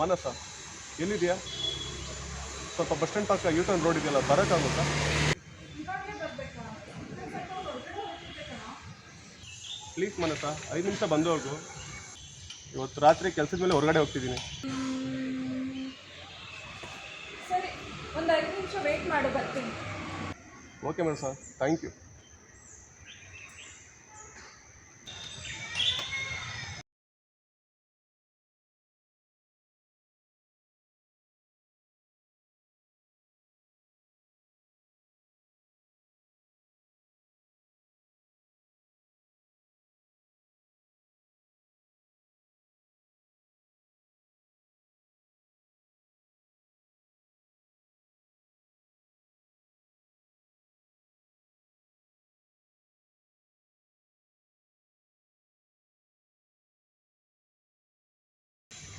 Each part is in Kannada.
ಮಾನಸ ಎಲ್ಲಿದೆಯಾ? ಸ್ವಲ್ಪ ಬಸ್ ಸ್ಟ್ಯಾಂಡ್ ಪಕ್ಕ ಯೂ ಟರ್ನ್ ರೋಡ್ ಇದೆಯಲ್ಲ ಬರೋಕ್ಕಾಗುತ್ತಾ ಪ್ಲೀಸ್ ಮಾನಸ ಐದು ನಿಮಿಷ ಬಂದು ಹೋಗು. ಇವತ್ತು ರಾತ್ರಿ ಕೆಲಸದ ಮೇಲೆ ಹೊರಗಡೆ ಹೋಗ್ತಿದ್ದೀನಿ. ಸರಿ ಒಂದು ಐದು ನಿಮಿಷ ವೆಯ್ಟ್ ಮಾಡಿ ಬರ್ತೀನಿ. ಓಕೆ ಮಾನಸ ಥ್ಯಾಂಕ್ ಯು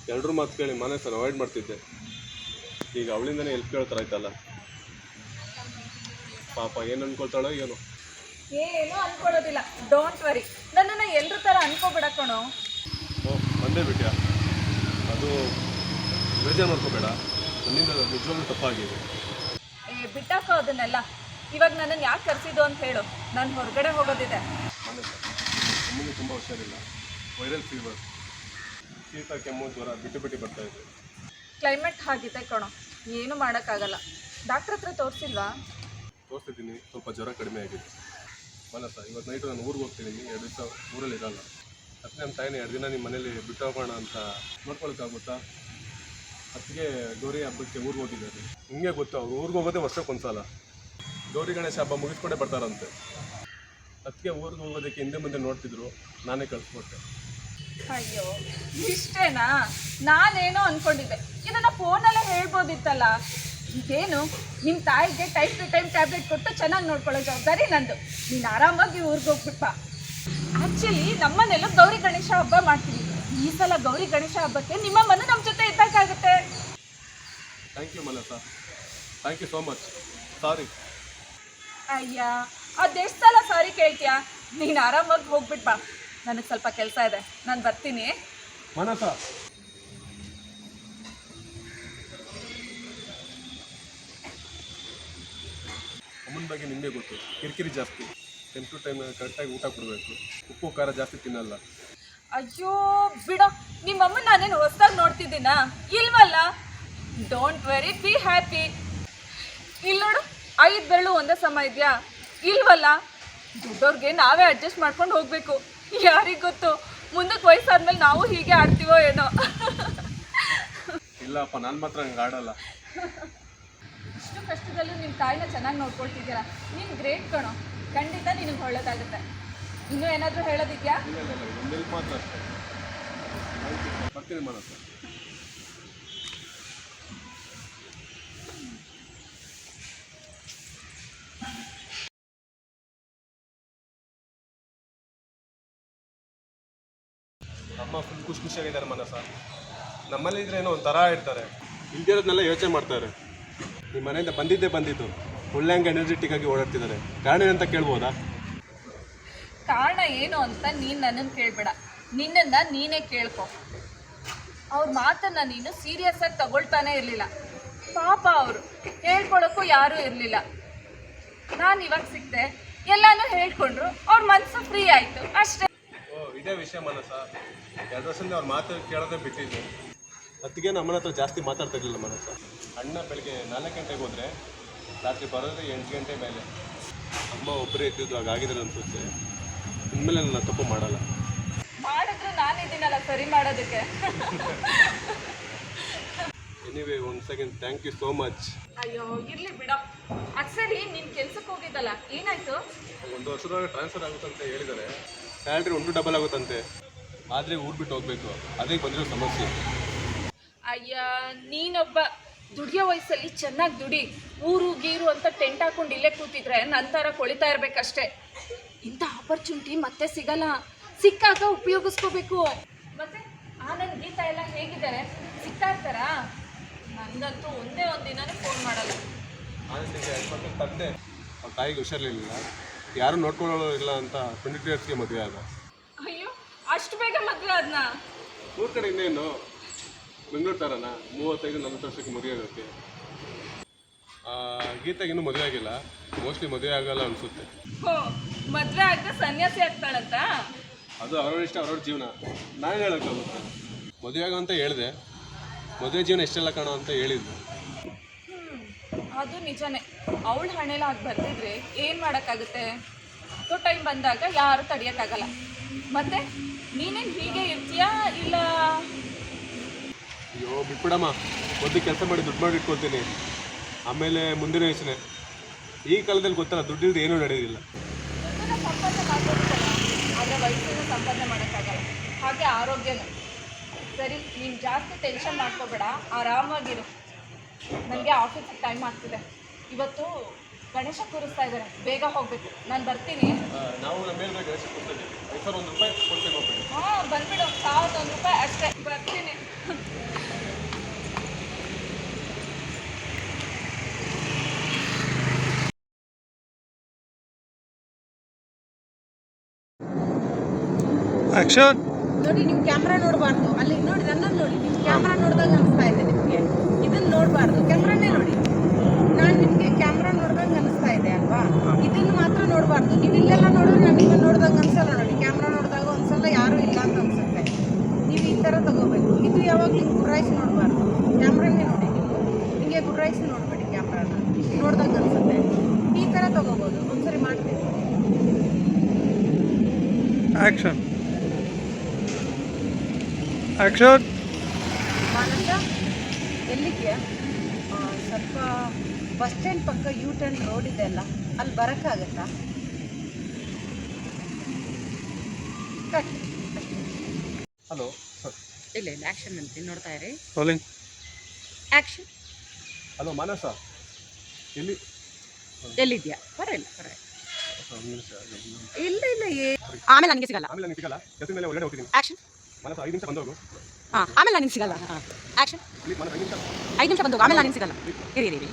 ಎಲ್ಲರೂ ಮಾತು ಕೇಳಿ ಮನೆ ಸರ್ ಅವಾಯ್ಡ್ ಮಾಡ್ತಿದ್ದೆ. ಈಗ ಅವಳಿಂದನೇ ಎಲ್ಪ್ ಕೇಳ್ತಾರೆ ಆಯ್ತಲ್ಲ? ಪಾಪ ಏನು ಅನ್ಕೊಳ್ತಾಳೋ ಏನೋ. ಏನೂ ಅನ್ಕೊಳ್ಳೋದಿಲ್ಲ ಡೋಂಟ್ ವರಿ ನನ್ನನ್ನು ಎಲ್ಲರ ಥರ ಅನ್ಕೋಬೇಡ ಕಣೋ. ಓ ಬಂದೇ ಬಿಟ್ಯಾ? ಅದು ಬೇಜಾರು ಮಾಡ್ಕೋಬೇಡ. ನನ್ನಿಂದ ನಿಜವಾಗ್ಲೂ ತಪ್ಪಾಗಿದೆ. ಏ ಬಿಟ್ಟಾಕೋ ಅದನ್ನೆಲ್ಲ. ಇವಾಗ ನನ್ನನ್ನು ಯಾಕೆ ಕರೆಸಿದ್ದು ಅಂತ ಹೇಳು. ನಾನು ಹೊರಗಡೆ ಹೋಗೋದಿದೆ. ಮಾನಸ ಅಮ್ಮನಿಗೆ ತುಂಬ ಹುಷಾರಿಲ್ಲ. ವೈರಲ್ ಫೀವರ್ ಶೀತ ಕೆಮ್ಮು ಜ್ವರ ಬಿಟ್ಟು ಬಿಟ್ಟು ಬರ್ತಾ ಇದೆ. ಕ್ಲೈಮೇಟ್ ಹಾಗಿದೆ ಕಣೋ ಏನು ಮಾಡೋಕ್ಕಾಗಲ್ಲ. ಡಾಕ್ಟ್ರ್ ಹತ್ರ ತೋರಿಸಿಲ್ವಾ? ತೋರಿಸ್ತಿದ್ದೀನಿ ಸ್ವಲ್ಪ ಜ್ವರ ಕಡಿಮೆ ಆಗಿದೆ. ಮನಸ್ಸ ಇವತ್ತು ನೈಟು ನಾನು ಊರಿಗೆ ಹೋಗ್ತಿದ್ದೀನಿ ಎರಡು ದಿವಸ ಊರಲ್ಲಿ ಇರಲ್ಲ. ಅದಕ್ಕೆ ನಮ್ಮ ತಾಯಿನ ಎರಡು ದಿನ ನಿಮ್ಮ ಮನೇಲಿ ಬಿಟ್ಟು ಹೋಗೋಣ ಅಂತ ನೋಡ್ಕೊಳಕ್ಕಾಗುತ್ತಾ? ಅದಕ್ಕೆ ಗೌರಿ ಹಬ್ಬಕ್ಕೆ ಊರಿಗೆ ಹೋಗಿದ್ದಾರೆ. ಹಿಂಗೆ ಗೊತ್ತು ಅವ್ರು ಊರಿಗೆ ಹೋಗೋದೇ ವರ್ಷಕ್ಕೊಂದ್ಸಲ ಗೌರಿ ಗಣೇಶ ಹಬ್ಬ ಮುಗಿಸ್ಕೊಂಡೇ ಬರ್ತಾರಂತೆ. ಅದಕ್ಕೆ ಊರಿಗೆ ಹೋಗೋದಕ್ಕೆ ಹಿಂದೆ ಮುಂದೆ ನೋಡ್ತಿದ್ರು ನಾನೇ ಕಳಿಸ್ಕೊಟ್ಟೆ. ಅಯ್ಯೋ ಇಷ್ಟೇನಾ? ನಾನೇನೋ ಅನ್ಕೊಂಡಿದ್ದೆ. ಇದನ್ನ ಫೋನಲ್ಲೇ ಹೇಳ್ಬೋದಿತ್ತಲ್ಲ. ಇದೇನು? ನಿಮ್ಮ ತಾಯಿಗೆ ಟೈಮ್ ಟು ಟೈಮ್ ಟ್ಯಾಬ್ಲೆಟ್ ಕೊಟ್ಟು ಚೆನ್ನಾಗಿ ನೋಡ್ಕೊಳ್ಳೋ ಜವಾಬ್ದಾರಿ ನಂದು. ನೀನು ಆರಾಮಾಗಿ ಊರಿಗೆ ಹೋಗ್ಬಿಟ್ಟ ಆ್ಯಕ್ಚುಲಿ ನಮ್ಮನೆಲ್ಲೂ ಗೌರಿ ಗಣೇಶ ಹಬ್ಬ ಮಾಡ್ತೀವಿ. ಈ ಸಲ ಗೌರಿ ಗಣೇಶ ಹಬ್ಬಕ್ಕೆ ನಿಮ್ಮ ಮನೆ ನಮ್ಮ ಜೊತೆ ಇದ್ದಕ್ಕಾಗುತ್ತೆ thank you ಮಲತಾ thank you so much sorry ಅಯ್ಯ ಅದೆಷ್ಟು ಸಲ ಸಾರಿ ಕೇಳ್ತೀಯಾ? ನೀನು ಆರಾಮಾಗಿ ಹೋಗ್ಬಿಟ್ ಬಾ ನನಗೆ ಸ್ವಲ್ಪ ಕೆಲಸ ಇದೆ. ನಾನು ಬರ್ತೀನಿ. ಮನಸ ಅಮ್ಮನ ಬಗ್ಗೆ ನಿಮಗೆ ಗೊತ್ತು. ಕಿರಿಕಿರಿ ಜಾಸ್ತಿ. ಟೈಮ್ ಟು ಟೈಮ್ ಕರೆಕ್ಟಾಗಿ ಊಟ ಕೊಡಬೇಕು. ಉಪ್ಪು ಖಾರ ಜಾಸ್ತಿ ತಿನ್ನಲ್ಲ. ಅಯ್ಯೋ ಬಿಡ. ನಿಮ್ಮ ಅಮ್ಮನ ನಾನೇನು ಹೊಸ್ದಾಗಿ ನೋಡ್ತಿದ್ದೀನಾ? ಇಲ್ವಲ್ಲ? ಡೋಂಟ್ ವೆರಿ ಬಿ ಹ್ಯಾಪಿ ಇಲ್ಲಿ ನೋಡು ಐದು ಬೆರಳು ಒಂದೇ ಸಮ ಇದೆಯಾ? ಇಲ್ವಲ್ಲ? ದುಡ್ಡೋರಿಗೆ ನಾವೇ ಅಡ್ಜಸ್ಟ್ ಮಾಡ್ಕೊಂಡು ಹೋಗಬೇಕು. ಯಾರಿಗೆ ಗೊತ್ತು? ಮುಂದಕ್ಕೆ ವಯಸ್ಸಾದ್ಮೇಲೆ ನಾವು ಹೀಗೆ ಆಡ್ತೀವೋ ಏನೋ. ಇಲ್ಲಪ್ಪ ನಾನು ಮಾತ್ರ ಹಂಗೆ ಆಡಲ್ಲ. ಇಷ್ಟು ಕಷ್ಟದಲ್ಲೂ ನಿಮ್ಮ ತಾಯಿನ ಚೆನ್ನಾಗಿ ನೋಡ್ಕೊಳ್ತಿದ್ದೀರಾ? ನೀನು ಗ್ರೇಟ್ ಕಣೋ ಖಂಡಿತ ನಿನಗೆ ಒಳ್ಳೇದಾಗುತ್ತೆ. ಇನ್ನೂ ಏನಾದರೂ ಹೇಳೋದಿದ್ಯಾ? ಇಲ್ಲ ಇಲ್ಲ ಇಲ್ಲ ಒಂದು ಹೆಲ್ಪ್ ಮಾತ್ರ ಅಷ್ಟೇ Thank you. ಬರ್ತೀನಿ ಮನಸ ಅಮ್ಮ ಫುಲ್ ಖುಷಿ ಖುಷಿಯಾಗಿದ್ದಾರೆ ಮನಸ್ಸ? ನಮ್ಮಲ್ಲಿ ಇದ್ರೆ ಏನೋ ಒಂಥರ ಇರ್ತಾರೆ. ಇಲ್ದಿರೋದನ್ನೆಲ್ಲ ಯೋಚನೆ ಮಾಡ್ತಾರೆ. ನಿಮ್ಮ ಮನೆಯಿಂದ ಬಂದಿದ್ದೇ ಬಂದಿದ್ದು. ಒಳ್ಳೆ ಹಂಗೆ ಎನರ್ಜೆಟಿಕ್ ಆಗಿ ಓಡಾಡ್ತಿದ್ದಾರೆ. ಕಾರಣ ಏನಂತ ಕೇಳ್ಬೋದಾ? ಕಾರಣ ಏನು ಅಂತ ನೀನು ನನ್ನ ಕೇಳಬೇಡ. ನಿನ್ನನ್ನು ನೀನೇ ಕೇಳ್ಕೊ. ಅವ್ರ ಮಾತನ್ನ ನೀನು ಸೀರಿಯಸ್ ಆಗಿ ತಗೊಳ್ತಾನೆ ಇರಲಿಲ್ಲ. ಪಾಪ ಅವರು. ಹೇಳ್ಕೊಳಕ್ಕೂ ಯಾರೂ ಇರಲಿಲ್ಲ. ನಾನು ಇವಾಗ ಸಿಕ್ತೆ ಎಲ್ಲಾನು ಹೇಳ್ಕೊಂಡ್ರು. ಅವ್ರ ಮನಸ್ಸು ಫ್ರೀ ಆಯಿತು. ಅಷ್ಟೇ. ಓ ಇದೇ ವಿಷಯ ಮನಸ ಎರಡು ವರ್ಷದಿಂದ ಅವ್ರ ಮಾತು ಕೇಳೋದೇ ಬಿಟ್ಟಿದ್ದು. ಅತ್ತಿಗೆ ನಮ್ಮನ ಹತ್ರ ಜಾಸ್ತಿ ಮಾತಾಡ್ತಿರ್ಲಿಲ್ಲ ಮನಸ ಅಣ್ಣ ಬೆಳಗ್ಗೆ ನಾಲ್ಕು ಗಂಟೆಗೆ ಹೋದರೆ ರಾತ್ರಿ ಬರೋದು ಎಂಟು ಗಂಟೆ ಮೇಲೆ. ಅಮ್ಮ ಒಬ್ಬರೇ ಇದ್ದಿದ್ದು ಹಾಗಾಗಿದ್ರೆ ಅನ್ಸುತ್ತೆ. ಇನ್ಮೇಲೆ ನಾನು ತಪ್ಪು ಮಾಡಲ್ಲ. ಮಾಡಿದ್ರು ನಾನಿದ್ದೀನಲ್ಲ ಸರಿ ಮಾಡೋದಕ್ಕೆ. ಎನಿವೇ ಒಂದು second thank you so much ಅಯ್ಯೋ ಇರ್ಲಿ ಬಿಡ. ಅದು ಸರಿ ಕೆಲಸಕ್ಕೆ ಕೆಲ್ಸಕ್ಕೆ ಹೋಗಿದ್ದಲ್ಲ. ಏನಾಯ್ತು? ಒಂದು ವರ್ಷದೊಳಗೆ ಟ್ರಾನ್ಸ್ಫರ್ ಆಗುತ್ತಂತ ಹೇಳಿದ್ದಾರೆ. ಸ್ಯಾಲ್ರಿ ಒಂದು ಡಬಲ್ ಆಗುತ್ತಂತೆ. ಆದರೆ ಊರು ಬಿಟ್ಟು ಹೋಗಬೇಕು. ಅದೇ ಬಂದಿರೋ ಸಮಸ್ಯೆ. ಅಯ್ಯ ನೀನೊಬ್ಬ ದುಡಿಯೋ ವಯಸ್ಸಲ್ಲಿ ಚೆನ್ನಾಗಿ ದುಡಿ ಊರು ಗೀರು ಅಂತ ಟೆಂಟ್ ಹಾಕೊಂಡು ಇಲ್ಲೇ ಕೂತಿದ್ರೆ ನಂತರ ಕೊಳಿತಾ ಇರಬೇಕಷ್ಟೇ. ಇಂಥ ಆಪರ್ಚುನಿಟಿ ಮತ್ತೆ ಸಿಗಲ್ಲ. ಸಿಕ್ಕಾಗ ಉಪಯೋಗಿಸ್ಕೋಬೇಕು. ಮತ್ತೆ ಆನಂದ್ ಗೀತಾ ಎಲ್ಲ ಹೇಗಿದ್ದಾರೆ? ಸಿಗ್ತಾ ಇರ್ತಾರಾ? ನನಗಂತೂ ಒಂದೇ ಒಂದು ದಿನನೇ ಫೋನ್ ಮಾಡಲ್ಲ. ತಂದೆ ಅವ್ರ ತಾಯಿಗೆ ಹುಷಾರಿಲ್ಲ ಯಾರು ನೋಡ್ಕೊಳ್ಳೋ ಇಲ್ಲ ಅಂತ ಟ್ವೆಂಟಿ ಟು ಇಯರ್ಸ್ಗೆ ಮದುವೆ ಆದ. ಅಷ್ಟು ಬೇಗ ಮದುವೆ ಅದನ್ನ ಊರ್ ಕಡೆ ಇನ್ನೇನು? ಬೆಂಗಳೂರು ತರನ? ಮೂವತ್ತೈದು ನಲ್ವತ್ತು ವರ್ಷಕ್ಕೆ ಮದುವೆ ಆಗುತ್ತೆ ಗೀತೆಗೆ ಇನ್ನೂ ಮದುವೆ ಆಗಿಲ್ಲ. ಮೋಸ್ಟ್ಲಿ ಮದುವೆ ಆಗಲ್ಲ ಅನ್ಸುತ್ತೆ. ಹೋ ಮದ್ವೆ ಆಗದೆ ಸನ್ಯಾಸಿ ಆಗ್ತಾಳಂತ? ಅದು ಅವ್ರವ್ರ ಇಷ್ಟ ಅವ್ರವ್ರ ಜೀವನ. ನಾನು ಹೇಳೋಕ್ಕಾಗುತ್ತೆ ಮದುವೆ ಆಗೋ ಅಂತ ಹೇಳಿದೆ. ಮದುವೆ ಜೀವನ ಎಷ್ಟೆಲ್ಲ ಕಾಣೋ ಅಂತ ಹೇಳಿದ್ದು ಅದು ನಿಜನೇ. ಅವಳ ಹಣೆಲ್ಲ ಆಗಿ ಬರ್ತಿದ್ರೆ ಏನು ಮಾಡೋಕ್ಕಾಗುತ್ತೆ? ಟೈಮ್ ಬಂದಾಗ ಯಾರು ತಡಿಯೋಕ್ಕಾಗಲ್ಲ. ಮತ್ತೆ? ನೀನೇನು ಹೀಗೆ ಇರ್ತೀಯಾ ಇಲ್ಲ? ಅಯ್ಯೋ ಬಿಟ್ಬಿಡಮ್ಮ. ಒಂದು ಕೆಲಸ ಮಾಡಿ ದುಡ್ಡು ಮಾಡಿ ಇಟ್ಕೊಳ್ತೀನಿ. ಆಮೇಲೆ ಮುಂದಿನ ಯೋಚನೆ. ಈ ಕಾಲದಲ್ಲಿ ಗೊತ್ತಲ್ಲ ದುಡ್ಡಿಲ್ದ ಏನೂ ನಡೆಯೋದಿಲ್ಲ ದುಡ್ಡನ್ನ ಸಂಪಾದನೆ ಮಾಡ್ಬೋದಲ್ಲ ಆದರೆ ವಯಸ್ಸನ್ನು ಸಂಪಾದನೆ ಮಾಡೋಕ್ಕಾಗಲ್ಲ. ಹಾಗೆ ಆರೋಗ್ಯನೂ. ಸರಿ ನೀನು ಜಾಸ್ತಿ ಟೆನ್ಷನ್ ಮಾಡ್ಕೋಬೇಡ. ಆರಾಮಾಗಿರು. ನನಗೆ ಆಫೀಸಿಗೆ ಟೈಮ್ ಆಗ್ತಿದೆ. ಇವತ್ತು ಗಣೇಶ ಕೂರಿಸ್ತಾ ಇದ್ದಾರೆ. ಬೇಗ ಹೋಗ್ಬೇಕು. ನಾನು ಬರ್ತೀನಿ. ನಾವು ನಮ್ಮ ಮೇಲೆ ಗಣೇಶ ಕೊಡ್ತೀವಿ ಐದು ಸಾವಿರ ಒಂದು ರೂಪಾಯಿ ಕೊಡ್ತೇವೆ ಹೋಗ್ಬೇಡಿ ಹಾಂ ಬಂದ್ಬಿಡು. ಸಾವಿರದ ಒಂದು ರೂಪಾಯಿ ಅಷ್ಟೇ. ಬರ್ತೀನಿ. ಆಕ್ಷನ್. ನೋಡಿ ನೀವು ಕ್ಯಾಮ್ರಾ ನೋಡಬಾರ್ದು. ಅಲ್ಲಿ ನೋಡಿ ನನ್ನನ್ನು ನೋಡಿ. ನೀವು ಕ್ಯಾಮ್ರಾ ನೋಡಿದಾಗ ಅನಿಸ್ತಾ ಇದೆ ನಿಮಗೆ. ಇದನ್ನ ನೋಡಬಾರ್ದು. ಕ್ಯಾಮ್ರಾನೇ ನೋಡಿ ನಾನು ನಿಮಗೆ ಕ್ಯಾಮ್ರಾ ನೋಡ್ದಂಗೆ ಅನಿಸ್ತಾ ಇದೆ ಅಲ್ವಾ ಇದನ್ನ ಮಾತ್ರ ನೋಡಬಾರ್ದು. ನೀವು ಇಲ್ಲೆಲ್ಲ ನೋಡಿದ್ರೆ ನಮಗೆ ನೋಡ್ದಂಗೆ ಅನ್ಸಲ್ಲ ನೋಡಿ. ಕ್ಯಾಮ್ರಾ ನೋಡಿದಾಗ ಒಂದ್ಸಲ ಯಾರೂ ಇಲ್ಲ ಅಂತ ಅನ್ಸುತ್ತೆ. ನೀವು ಈ ಥರ ತಗೋಬೇಕು. ಇದು ಯಾವಾಗ ನೀವು ಗುರಾಯಿಸಿ ನೋಡಬಾರ್ದು. ಕ್ಯಾಮ್ರಾನೇ ನೋಡಿ ನೀವು. ನಿಮಗೆ ಗುರಾಯಿಸಿ ನೋಡಬೇಡಿ ಕ್ಯಾಮ್ರಾನ ನೋಡ್ದಂಗೆ ಅನ್ಸುತ್ತೆ. ಈ ಥರ ತಗೋಬೋದು. ಒಂದ್ಸರಿ ಮಾಡ್ತೀನಿ. ಆಕ್ಷನ್ ಆಕ್ಷನ್ ಮಾನಸ ಎಲ್ಲಿದೆಯಾ ಆ, ಸ್ವಲ್ಪ ಬಸ್ ಸ್ಟ್ಯಾಂಡ್ ಪಕ್ಕ ಯೂ ಟರ್ನ್ ರೋಡ್ ಇದೆ ಅಲ್ಲ? ಅಲ್ಲಿ ಬರೋಕ್ಕಾಗತ್ತಾ? ಕಟ್ ಹಲೋ ಇಲ್ಲ ಇಲ್ಲ ಆ್ಯಕ್ಷನ್ ಅಂತೀನಿ ನೋಡ್ತಾ ಇರಿ. ರೋಲಿಂಗ್ ಆ್ಯಕ್ಷನ್ ಹಲೋ ಮಾನಸ ಎಲ್ಲಿ? ಎಲ್ಲಿದೆಯಾ? ಬರಲ್ಲ ಬರಲ್ಲ ಇಲ್ಲ ಇಲ್ಲ ಏ ಆಮೇಲೆ ನನಗೆ ಸಿಗಲ್ಲ. ಆಮೇಲೆ ನನಗೆ ಸಿಗಲ್ಲ? ಕೆಲಸ ಮೇಲೆ ಒಳ್ಳೆ ಹೋಗ್ತೀನಿ. ಆ್ಯಕ್ಷನ್ ಮನಸ್ಸು ಐದು ನಿಮಿಷ ಬಂದೋಗು. ಹಾಂ ಆಮೇಲೆ ನನಗೆ ಸಿಗಲ್ಲ. ಹಾಂ ಆ್ಯಕ್ಷನ್ ಐದು ನಿಮಿಷ? ಬಂದೋಗು ಆಮೇಲೆ ನನಗೆ ಸಿಗಲ್ಲ. ಇರಿ ಇರಿ ಇರಿ.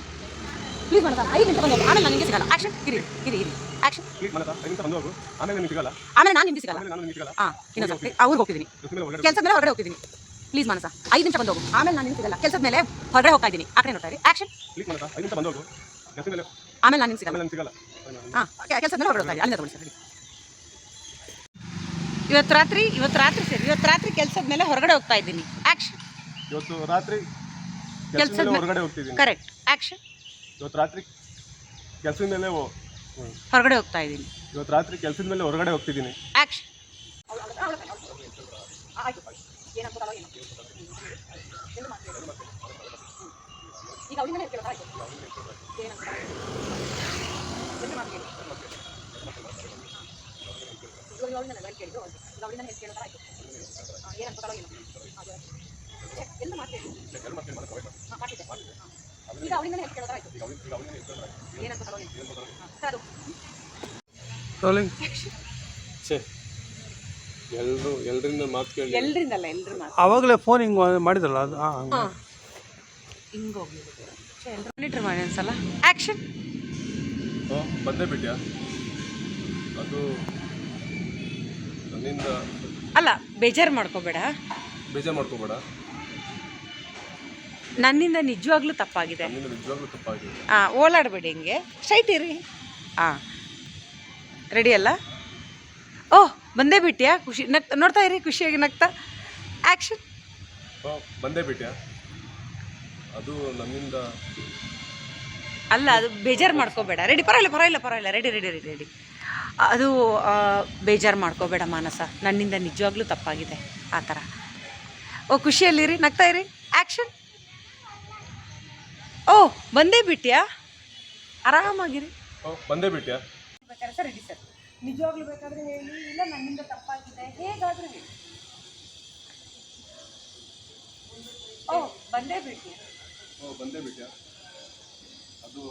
ಪ್ಲೀಸ್ ಮಾಡ್ತಾ ಐದು ನಿಮಿಷ ಬಂದು ಆಮೇಲೆ ನನಗೆ ಸಿಗಲ್ಲ. ಆಕ್ಷನ್ ಇರಿ ಇರಿ ಇರಿ. ಆಕ್ಷನ್ ಪ್ಲೀಸ್ ಮನಸ್ಸು ಐದು ನಿಮಿಷ ಬಂದೋಗು ಆಮೇಲೆ ನನಗೆ ಸಿಗಲ್ಲ. ಆಮೇಲೆ ನಾನು ನಿಮಗೆ ಸಿಗಲ್ಲ. ಆಮೇಲೆ ನಾನು ನಿಮಗೆ ಸಿಗಲ್ಲ. ಹಾಂ ಇನ್ನೊಂದು ಸ್ವಲ್ಪ ಅವ್ರಿಗೆ ಹೋಗ್ತಿದ್ದೀನಿ ಕೆಲಸದ ಮೇಲೆ ಹೊರಗಡೆ ಹೋಗ್ತಿದ್ದೀನಿ ಪ್ಲೀಸ್ ಮನಸ ಐದು ನಿಮಿಷ ಬಂದು ಹೋಗು. ಆಮೇಲೆ ನಾನು ನಿಮ್ಗೆ ಸಿಗಲ್ಲ. ಕೆಲಸದ ಮೇಲೆ ಹೊರಗಡೆ ಹೋಗ್ತಾ ಇದ್ದೀನಿ. ಆ ಕಡೆ ನೋಡ್ತಾ ಇರಿ. ಆಕ್ಷನ್ ಪ್ಲೀಸ್ ಮನಸ್ಸು ಐದು ನಿಮಿಷ ಕೆಲಸ ಮೇಲೆ ಆಮೇಲೆ ನಾನು ನಿಮ್ಗೆ ಸಿಗಲ್ಲ. ನನಗೆ ಸಿಗಲ್ಲ. ಹಾಂ ಕೆಲಸದ ಮೇಲೆ ಹೊರಗಡೆ ಹೋಗ್ತಾ ಇದ್ದೀನಿ ಅಲ್ಲಿಂದ ತಗೊಳ್ಳಿ ಸರ್ ಇವತ್ತು ರಾತ್ರಿ ಇವತ್ತು ರಾತ್ರಿ ಸರ್. ಇವತ್ತು ರಾತ್ರಿ ಕೆಲಸದ ಮೇಲೆ ಹೊರಗಡೆ ಹೋಗ್ತಾ ಇದ್ದೀನಿ. ಆಕ್ಷನ್ ಇವತ್ತು ರಾತ್ರಿ ಕೆಲಸದ ಹೊರಗಡೆ ಹೋಗ್ತಿದ್ದೀನಿ. ಕರೆಕ್ಟ್ ಆಕ್ಷನ್ ಇವತ್ತು ರಾತ್ರಿ ಕೆಲಸದ ಮೇಲೆ ಹೋ- ಹ್ಮ್. ಹೊರಗಡೆ ಹೋಗ್ತಾ ಇದ್ದೀನಿ. ಇವತ್ತು ರಾತ್ರಿ ಕೆಲಸದ ಮೇಲೆ ಹೊರಗಡೆ ಹೋಗ್ತಿದ್ದೀನಿ. ಆಕ್ಷನ್ ಈಗ ಅವಳಿಂದನೇ ಹೇಳ್ತಿರೋದಾ? ಆಯ್ತು. ಏನಂತ? ಎಲ್ಲಿ ಮಾಡ್ತೀನಿ? ಇವಾಗ ಅವಳಿಂದನೇ ಹೇಳ್ ಕೇಳಿದ್ದು, ಆಯ್ತು. ಈಗ. ಹಾ, ಏನಂತ ಗೊತ್ತಾಗಲ್ಲ ಏನು? ಈಗ ಏನಂತ ಸರ್, ಅದು. ರೋಲಿಂಗ್ ಛೇ ಎಲ್ಲರೂ ಎಲ್ಲರಿಂದ ಮಾತು ಕೇಳಿ ಎಲ್ರಿಂದಲ್ಲ ಎಲ್ಲರ ಮಾತು ಆವಾಗಲೇ ಫೋನ್ ಹಿಂಗೆ ಮಾಡಿದ್ರಲ್ಲ ಅದು ಹಾಂ ಹಂಗೆ ಎಲ್ಲರೂ ಮಾನಿಟ್ರ್ ಮಾಡಿ ಅನ್ಸಲ್ಲ ಆ್ಯಕ್ಷನ್ ಓ ಬಂದೇ ಬಿಟ್ಯಾ ಅದು ನನ್ನಿಂದ ಅಲ್ಲ ಬೇಜಾರು ಮಾಡ್ಕೋಬೇಡ ಬೇಜಾರು ಮಾಡ್ಕೋಬೇಡ ನನ್ನಿಂದ ನಿಜವಾಗ್ಲೂ ತಪ್ಪಾಗಿದೆ. ಹಾಂ ಓಲಾಡಬೇಡಿ ಹಿಂಗೆ. ಸ್ಟ್ರೈಟ್ ಇರಿ. ಹಾಂ ರೆಡಿ ಅಲ್ಲ? ಓಹ್ ಬಂದೇ ಬಿಟ್ಟಿಯಾ? ಖುಷಿ ನಗ್ ನೋಡ್ತಾ ಇರಿ ಖುಷಿಯಾಗಿ ನಗ್ತಾ. ಆ್ಯಕ್ಷನ್ ಬಂದೇ ಬಿಟ್ಟಿಯಾ? ಅದು ನನ್ನಿಂದ ಅಲ್ಲ ಅದು ಬೇಜಾರು ಮಾಡ್ಕೋಬೇಡ. ರೆಡಿ ಪರವಾಗಿಲ್ಲ ಪರವಾಗಿಲ್ಲ ಪರವಾಗಿಲ್ಲ. ರೆಡಿ ರೆಡಿ ರೆಡಿ ರೆಡಿ ಅದು ಬೇಜಾರು ಮಾಡ್ಕೋಬೇಡ ಮಾನಸ. ನನ್ನಿಂದ ನಿಜವಾಗ್ಲೂ ತಪ್ಪಾಗಿದೆ. ಆ ಥರ. ಓ ಖುಷಿಯಲ್ಲಿರಿ ನಗ್ತಾ ಇರಿ. ಆ್ಯಕ್ಷನ್ ಓ ಬಂದೇ ಬಿಟ್ಟಿಯಾ ಆರಾಮಾಗಿರಿ. ಬಂದೇ ಬಿಟ್ಟಿಯಾ ಬೇಕಾದ್ರೆ ಸರ್ ರೆಡಿ ಸರ್. ನಿಜವಾಗ್ಲೂ ಬೇಕಾದ್ರೆ ಹೇಳಿ ಇಲ್ಲ ನನ್ನಿಂದ ತಪ್ಪಾಗಿದೆ ಹೇಗಾದರೂ ಹೇಳಿ. ಓ ಬಂದೇ ಬಿಟ್ಯಾ? ಓ ಬಂದೇ ಬಿಟ್ಯಾ? ಅದು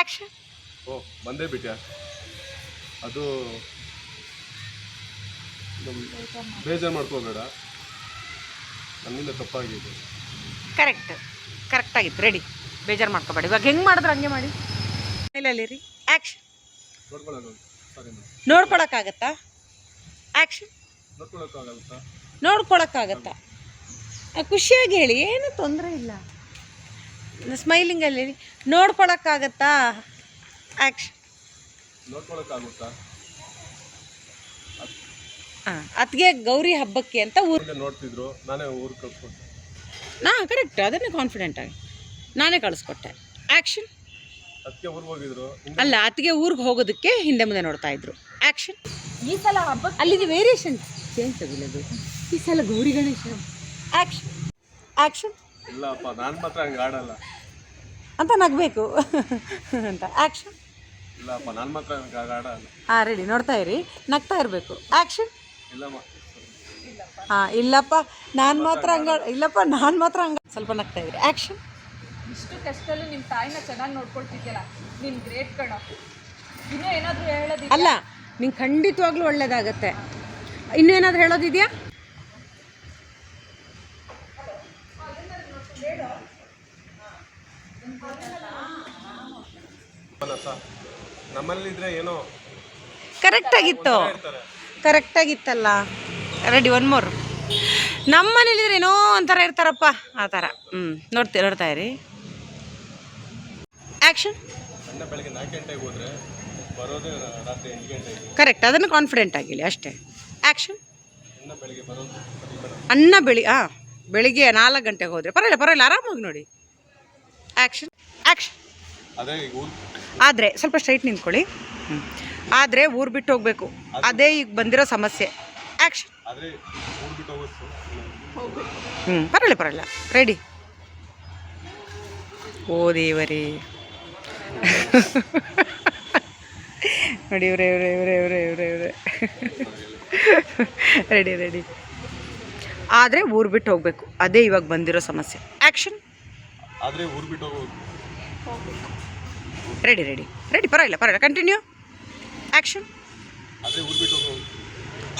ಆಕ್ಷನ್ ಓ ಬಂದೇ ಬಿಟ್ಯಾ? ಅದು ಬೇಜಾರು ಮಾಡ್ಕೋಬೇಡ. ನನ್ನಿಂದ ತಪ್ಪಾಗಿದೆ. ಕರೆಕ್ಟ್ ಕರೆಕ್ಟಾಗಿತ್ತು ರೆಡಿ ಬೇಜಾರು ಮಾಡ್ಕೋಬೇಡಿ. ಇವಾಗ ಹೆಂಗೆ ಮಾಡಿದ್ರೆ ಹಂಗೆ ಮಾಡಿ. ಮೇಲಲ್ಲಿ ರೀ ಆ್ಯಕ್ಷನ್ ನೋಡ್ಕೊಳಕ್ಕಾಗತ್ತಾ? ಆ್ಯಕ್ಷನ್ ನೋಡ್ಕೊಳಕ್ಕಾಗತ್ತಾ? ಖುಷಿಯಾಗಿ ಹೇಳಿ. ಏನು ತೊಂದರೆ ಇಲ್ಲ. ಸ್ಮೈಲಿಂಗಲ್ಲಿ ಅಲ್ಲಿ ನೋಡ್ಕೊಳಕ್ಕಾಗತ್ತಾ? ಆ್ಯಕ್ಷನ್ ನೋಡ್ಕೊಳಕ್ಕಾಗುತ್ತಾ? ಹಾಂ ಅದಕ್ಕೆ ಗೌರಿ ಹಬ್ಬಕ್ಕೆ ಅಂತ ಊರು ನೋಡ್ತಿದ್ರು. ನಾನೇ ಊರು ಕಳ್ಸ್ಕೊಟ್ಟೆ ನಾ ಕರೆಕ್ಟ್ ಅದನ್ನೇ ಕಾನ್ಫಿಡೆಂಟ್ ಆಗಿ. ನಾನೇ ಕಳಿಸ್ಕೊಟ್ಟೆ. ಆ್ಯಕ್ಷನ್ ಅದಕ್ಕೆ ಊರಿಗೆ ಹೋಗಿದ್ರು. ಅಲ್ಲ ಅತ್ತಿಗೆ ಊರಿಗೆ ಹೋಗೋದಕ್ಕೆ ಹಿಂದೆ ಮುಂದೆ ನೋಡ್ತಾ ಇದ್ರು. ಆ್ಯಕ್ಷನ್ ಈ ಸಲ ಹಬ್ಬ ಅಲ್ಲಿಗೆ ವೇರಿಯೇಷನ್ ಚೇಂಜ್ ತಗೊಳ್ಳೋದು ಈ ಸಲ ಗೌರಿ ಗಣೇಶ. ಆ್ಯಕ್ಷನ್ ಆ್ಯಕ್ಷನ್ ಇಲ್ಲಪ್ಪ ನಾನು ಮಾತ್ರ ಹಂಗೆ ಆಡಲ್ಲ. ಅಂತ ನಗಬೇಕು. ಅಂತ. ಆ್ಯಕ್ಷನ್ ಇಲ್ಲಪ್ಪ ನಾನು ಮಾತ್ರ ಹಂಗೆ ಆಡಲ್ಲ. ಹಾಂ ರೆಡಿ ನೋಡ್ತಾ ಇರಿ. ನಗ್ತಾ ಇರಬೇಕು. ಆ್ಯಕ್ಷನ್ ಇಲ್ಲಮ್ಮ. ಹಾಂ ಇಲ್ಲಪ್ಪ ನಾನು ಮಾತ್ರ ಹಂಗ ಇಲ್ಲಪ್ಪ ನಾನು ಮಾತ್ರ ಹಂಗ ಸ್ವಲ್ಪ ನಗ್ತಾ ಇದ್ರಿ. ಆ್ಯಕ್ಷನ್ ಇಷ್ಟು ಕಷ್ಟದಲ್ಲಿ ನಿಮ್ಮ ತಾಯಿನ ಚೆನ್ನಾಗಿ ನೋಡ್ಕೊಳ್ತಿದ್ಯಲ್ಲ ನಿನ್ ಗ್ರೇಟ್ ಕಣ. ಇನ್ನೂ ಏನಾದರೂ ಹೇಳೋದು ಅಲ್ಲ ನಿಂಗೆ ಖಂಡಿತವಾಗ್ಲೂ ಒಳ್ಳೇದಾಗತ್ತೆ. ಇನ್ನೂ ಏನಾದರೂ ಹೇಳೋದಿದೆಯಾ? ನಮ್ಮಲ್ಲಿ ನಮ್ಮಲ್ಲಿದ್ರೆ ಏನೋ ಕರೆಕ್ಟಾಗಿತ್ತು ಇರ್ತಾರೆ. ಕರೆಕ್ಟಾಗಿತ್ತಲ್ಲ ರೆಡಿ ಒನ್ ಮೋರ್ ನಮ್ಮ ಮನೇಲಿದ್ರೆ ಏನೋ ಒಂಥರ ಇರ್ತಾರಪ್ಪ ಆ ಥರ. ಹ್ಞೂ ನೋಡ್ತಿ ನೋಡ್ತಾ ಇರಿ. ಆ್ಯಕ್ಷನ್ ಕರೆಕ್ಟ್ ಅದನ್ನು ಕಾನ್ಫಿಡೆಂಟ್ ಆಗಿಲ್ಲ ಅಷ್ಟೇ. ಆ್ಯಕ್ಷನ್. ಅನ್ನ ಬೆಳಿ ಹಾಂ ಬೆಳಿಗ್ಗೆ ನಾಲ್ಕು ಗಂಟೆಗೆ ಹೋದರೆ. ಪರವಾಗಿಲ್ಲ ಪರವಾಗಿಲ್ಲ ಆರಾಮಾಗಿ ನೋಡಿ. ಆ್ಯಕ್ಷನ್ ಆ್ಯಕ್ಷನ್ ಆದರೆ ಸ್ವಲ್ಪ ಸ್ಟ್ರೈಟ್ ನಿಂತ್ಕೊಳ್ಳಿ. ಆದರೆ ಊರು ಬಿಟ್ಟು ಹೋಗಬೇಕು. ಅದೇ ಈಗ ಬಂದಿರೋ ಸಮಸ್ಯೆ. ಆ್ಯಕ್ಷನ್ ಆದರೆ ಹ್ಞೂ ಪರವಾಗಿಲ್ಲ ಪರವಾಗಿಲ್ಲ. ರೆಡಿ ಓ ದೇವರೇ. ನೋಡಿ ಇವ್ರೆ ಇವ್ರೆ ಇವ್ರೆ ಇವ್ರೆ ಇವರೇ ಇವರೇ. ರೆಡಿ ರೆಡಿ ಆದರೆ ಊರು ಬಿಟ್ಟು ಹೋಗಬೇಕು. ಅದೇ ಇವಾಗ ಬಂದಿರೋ ಸಮಸ್ಯೆ. ಆ್ಯಕ್ಷನ್ ಆದರೆ ಊರು ಬಿಟ್ಟು ಹೋಗಬೇಕು. ರೆಡಿ ರೆಡಿ ರೆಡಿ ಪರವಾಗಿಲ್ಲ ಪರವಾಗಿಲ್ಲ. ಕಂಟಿನ್ಯೂ ಆ್ಯಕ್ಷನ್ ಆದರೆ ಊರು ಬಿಟ್ಟು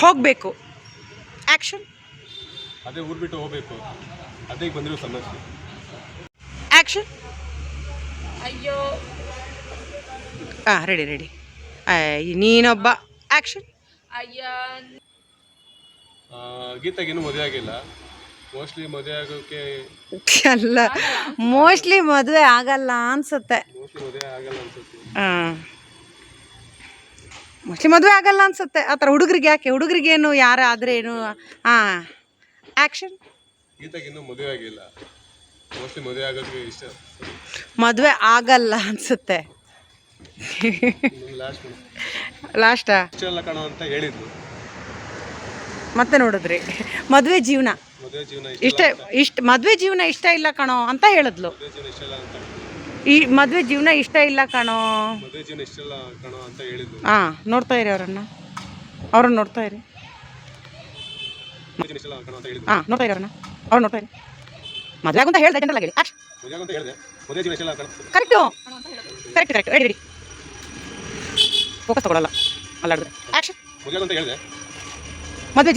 ಹೋಗಬೇಕು. ಆ್ಯಕ್ಷನ್ ಅದೇ ಊರು ಬಿಟ್ಟು ಹೋಗಬೇಕು. ಅದೇ ಬಂದಿರೋ ಸಮಸ್ಯೆ. ಆಕ್ಷನ್ ಅಯ್ಯೋ. ಹಾಂ ರೆಡಿ ರೆಡಿ ನೀನೊಬ್ಬ. ಆಕ್ಷನ್ ಅಯ್ಯ. ಆ, ಗೀತಾಗಿನ್ನೂ ಮದುವೆ ಆಗಿಲ್ಲ. ಮೋಸ್ಟ್ಲಿ ಮದುವೆ ಆಗೋಕೆ ಅಲ್ಲ ಮೋಸ್ಟ್ಲಿ ಮದುವೆ ಆಗಲ್ಲ ಅನ್ಸುತ್ತೆ. ಮೋಸ್ಟ್ಲಿ ಮದುವೆ ಆಗಲ್ಲ ಅನ್ಸುತ್ತೆ. ಹಾಂ ಮೋಸ್ಟ್ಲಿ ಮದುವೆ ಆಗಲ್ಲ ಅನ್ಸುತ್ತೆ. ಆ ಥರ ಹುಡುಗರಿಗೆ ಯಾಕೆ? ಹುಡುಗರಿಗೇನು ಯಾರು ಆದರೆ ಏನು? ಹಾಂ ಆ್ಯಕ್ಷನ್ ಮದುವೆ ಆಗಿಲ್ಲ. ಮೋಸ್ಟ್ಲಿ ಮದುವೆ ಆಗೋಕ್ಕೆ ಇಷ್ಟ. ಮದುವೆ ಆಗಲ್ಲ ಅನ್ಸುತ್ತೆ. ಲಾಸ್ಟ್ ಲಾಸ್ಟಾ ಇಷ್ಟೆಲ್ಲ ಕಾಣೋ ಅಂತ ಹೇಳಿದ್ರು ಮತ್ತೆ ನೋಡಿದ್ರಿ. ಮದುವೆ ಜೀವನ. ಇಷ್ಟ ಇಷ್ಟ ಮದುವೆ ಜೀವನ ಇಷ್ಟ ಇಲ್ಲ ಕಣೋ ಅಂತ ಹೇಳಿದ್ಲು. ಈ ಮದುವೆ ಜೀವನ ಇಷ್ಟ ಇಲ್ಲ ಕಣೋ. ಮದುವೆ ಜೀವನ ಇಷ್ಟೆಲ್ಲ ಕಾಣೋ ಅಂತ ಹೇಳಿದ್ರು ಹಾಂ ನೋಡ್ತಾ ಇರಿ ಅವರನ್ನ. ಅವ್ರನ್ನ ನೋಡ್ತಾ ಇರಿ. ಮದುವೆ ಜೀವನ ಇಷ್ಟೆಲ್ಲ ಕಾಣೋ ಅಂತ ಹೇಳಿದ್ರು ಹಾಂ ನೋಡ್ತಾ ಇರಿ ಅವ್ರನ್ನ. ಅವ್ರು ನೋಡ್ತಾ ಇರಿ. ಮದುವೆ ಅಂತ ಹೇಳ್ದೆ ಜನರಲ್ ಆಗಿ ಆಕ್ಷನ್ ಮದುವೆ ಆಗೋ ಅಂತ ಹೇಳಿದೆ. ಮದುವೆ ಜೀವನ ಇಷ್ಟೆಲ್ಲ ಕಾಣೋ. Correct correct correct ready ready focus ತಗೊಳ್ಳಲ್ಲ ಅಲ್ಲಾಡಿದ್ರೆ. ಆಕ್ಷನ್ ಮದುವೆ ಅಂತ ಹೇಳಿದೆ. ಮದುವೆ